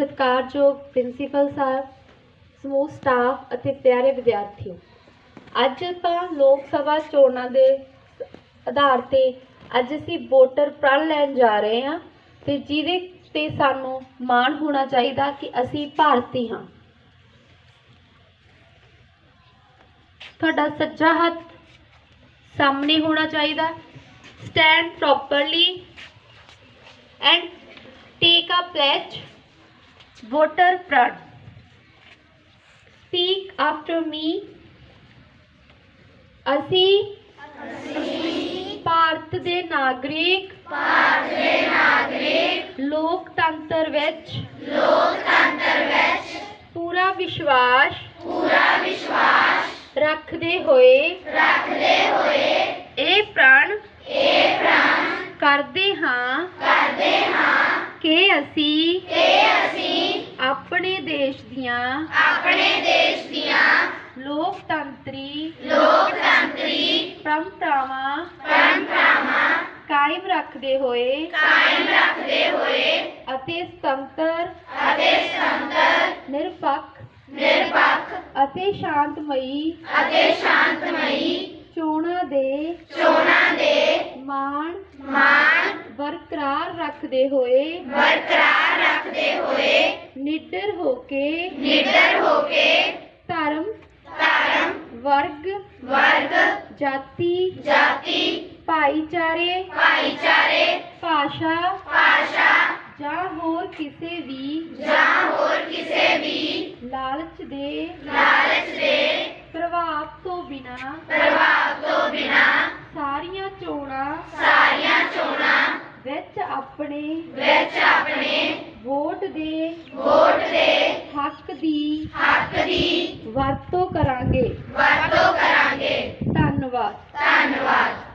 ਸਤਿਕਾਰਯੋਗ ਪ੍ਰਿੰਸੀਪਲ ਸਾਹਿਬ, ਸਮੂਹ ਸਟਾਫ ਅਤੇ ਪਿਆਰੇ ਵਿਦਿਆਰਥੀਓ, ਅੱਜ ਆਪਾਂ ਲੋਕ ਸਭਾ ਚੋਣਾਂ ਦੇ ਆਧਾਰ ਤੇ ਅੱਜ ਅਸੀਂ ਵੋਟਰ ਪ੍ਰਣ ਲੈਣ ਜਾ ਰਹੇ ਹਾਂ ਤੇ ਜਿਹਦੇ ਤੇ ਸਾਨੂੰ ਮਾਣ ਹੋਣਾ ਚਾਹੀਦਾ ਕਿ ਅਸੀਂ ਭਾਰਤੀ ਹਾਂ। ਤੁਹਾਡਾ ਸੱਜਾ ਹੱਥ ਸਾਹਮਣੇ ਹੋਣਾ ਚਾਹੀਦਾ। Stand properly and take a pledge voter ਪ੍ਰਣ ਸਪੀਕ ਆਫਟਰ ਮੀ ਅਸੀਂ ਭਾਰਤ ਦੇ ਨਾਗਰਿਕ ਭਾਰਤ ਦੇ ਨਾਗਰਿਕ ਲੋਕਤੰਤਰ ਵਿੱਚ ਲੋਕਤੰਤਰ ਵਿੱਚ ਪੂਰਾ ਵਿਸ਼ਵਾਸ ਪੂਰਾ ਵਿਸ਼ਵਾਸ ਰੱਖਦੇ ਹੋਏ ਰੱਖਦੇ ਹੋਏ ਇਹ ਪ੍ਰਣ ਇਹ ਪ੍ਰਣ ਕਰਦੇ ਹਾਂ ਕਰਦੇ ਹਾਂ ਕਿ ਅਸੀਂ ਕਿ ਆਪਣੇ ਦੇਸ਼ ਦੀਆਂ ਆਪਣੇ ਦੇਸ਼ ਦੀਆਂ ਲੋਕਤੰਤਰੀ ਲੋਕਤੰਤਰੀ ਪਰੰਪਰਾਵਾਂ ਪਰੰਪਰਾਵਾਂ ਕਾਇਮ ਰੱਖਦੇ ਹੋਏ ਕਾਇਮ ਰੱਖਦੇ ਹੋਏ ਅਤੇ ਸੁਤੰਤਰ ਅਤੇ ਸੁਤੰਤਰ ਨਿਰਪੱਖ ਨਿਰਪੱਖ ਅਤੇ ਸ਼ਾਂਤਮਈ ਅਤੇ ਸ਼ਾਂਤਮਈ ਚੋਣਾਂ ਦੇ ਚੋਣਾਂ ਦੇ ਮਾਣ ਮਾਣ ਬਰਕਰਾਰ ਰੱਖਦੇ ਹੋਏ ਬਰਕਰਾਰ ਰੱਖਦੇ ਨਿਡਰ ਹੋ ਕੇ ਨਿਡਰ ਹੋ ਕੇ ਧਰਮ ਧਰਮ ਵਰਗ ਵਰਗ ਜਾਤੀ ਜਾਤੀ ਭਾਈਚਾਰੇ ਭਾਈਚਾਰੇ ਭਾਸ਼ਾ ਭਾਸ਼ਾ ਜਾਂ ਹੋਰ ਕਿਸੇ ਵੀ ਜਾਂ ਹੋਰ ਕਿਸੇ ਵੀ ਲਾਲਚ ਦੇ ਲਾਲਚ ਦੇ ਪ੍ਰਭਾਵ ਤੋਂ ਬਿਨਾ ਪ੍ਰਭਾਵ ਤੋਂ ਬਿਨਾ ਸਾਰੀਆਂ ਚੋਣਾਂ ਸਾਰੀਆਂ ਚੋਣਾਂ ਵਿੱਚ ਆਪਣੇ ਵਿੱਚ ਆਪਣੇ ਵੋਟ ਦੇ ਵੋਟ ਦੇ ਹੱਕ ਦੀ ਹੱਕ ਦੀ ਵਰਤੋਂ ਕਰਾਂਗੇ। ਵਰਤੋਂ ਕਰਾਂਗੇ। ਧੰਨਵਾਦ। ਧੰਨਵਾਦ।